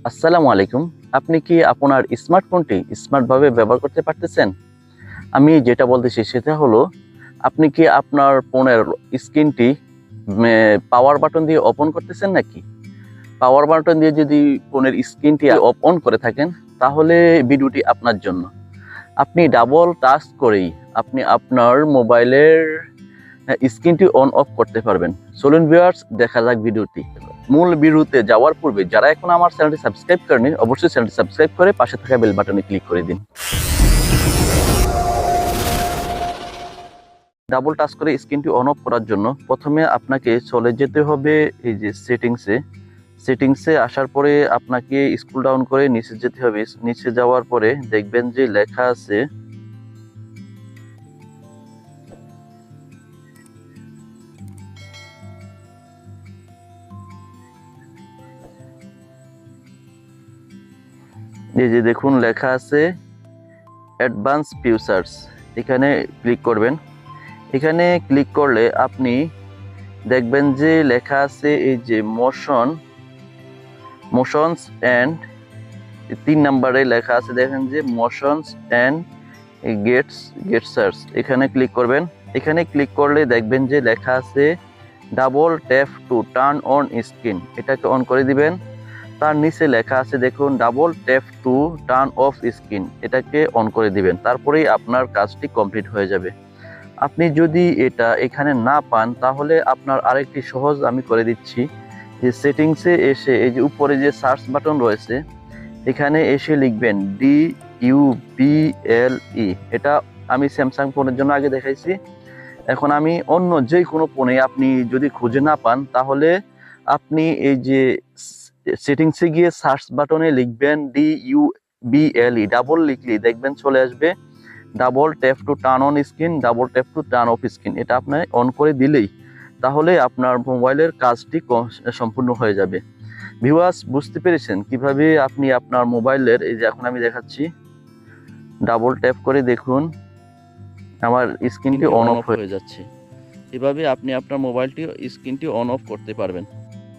আসসালামু আলাইকুম। আপনি কি আপনার স্মার্টফোনটি স্মার্টভাবে ব্যবহার করতে পারতেছেন? আমি যেটা বলতেছি সেটা হলো, আপনি কি আপনার ফোনের স্ক্রিনটি পাওয়ার বাটন দিয়ে ওপেন করতেছেন নাকি? পাওয়ার বাটন দিয়ে যদি ফোনের স্ক্রিনটি অন করে থাকেন, তাহলে ভিডিওটি আপনার জন্য। আপনি ডাবল টাচ করেই আপনি আপনার মোবাইলের স্ক্রিনটি অন অফ করতে পারবেন। চলুন ভিউয়ার্স দেখা যাক ভিডিওটি। মূল ভিডিওতে যাওয়ার পূর্বে যারা এখন আমার চ্যানেলটি সাবস্ক্রাইব করেনি অবশ্যই চ্যানেলটি সাবস্ক্রাইব করে পাশে থাকা বেল বাটনে ক্লিক করে দিন। ডাবল টাচ করে স্ক্রিনটি অন অফ করার জন্য প্রথমে আপনাকে চলে যেতে হবে এই যে সেটিংসে সেটিংসে আসার পরে আপনাকে স্কুল ডাউন করে নিচে যেতে হবে। নিচে যাওয়ার পরে দেখবেন যে লেখা আছে এই যে দেখুন, লেখা আছে অ্যাডভান্স ফিউচার্স। এখানে ক্লিক করবেন। এখানে ক্লিক করলে আপনি দেখবেন যে লেখা আছে এই যে মোশন, মোশনস অ্যান্ড তিন নাম্বারে লেখা আছে, দেখেন যে মোশনস অ্যান্ড গেটস, গেটসার্স। এখানে ক্লিক করবেন। এখানে ক্লিক করলে দেখবেন যে লেখা আছে double tap to turn on screen. এটাকে অন করে দিবেন। তার নিচে লেখা আছে, দেখুন double tap to turn off screen এটাকে অন করে দিবেন, তারপরেই আপনার কাজটি কমপ্লিট হয়ে যাবে। আপনি যদি এটা এখানে না পান, তাহলে আপনার আরেকটি সহজ আমি করে দিচ্ছি। যে সেটিংসে এসে, এই যে উপরে যে সার্চ বাটন রয়েছে, এখানে এসে লিখবেন D U B L E এটা আমি স্যামসাং ফোনের জন্য আগে দেখাইছি। এখন আমি অন্য যে কোনো ফোনে আপনি যদি খুঁজে না পান, তাহলে আপনি এই যে সেটিংসে গিয়ে সার্চ বাটনে লিখবেন D U B L E double লিখলেই দেখবেন চলে আসবে। Double tap to turn on screen double tap to turn off screen এটা আপনি অন করে দিলেই তাহলে আপনার মোবাইলের কাজটি সম্পূর্ণ হয়ে যাবে। ভিউয়ার্স বুঝতে পেরেছেন কীভাবে আপনি আপনার মোবাইলের এই যে এখন আমি দেখাচ্ছি ডাবল ট্যাপ করে দেখুন আমার স্ক্রিনটি অন অফ হয়ে যাচ্ছে। এভাবে আপনি আপনার মোবাইলটি স্ক্রিনটি অন অফ করতে পারবেন।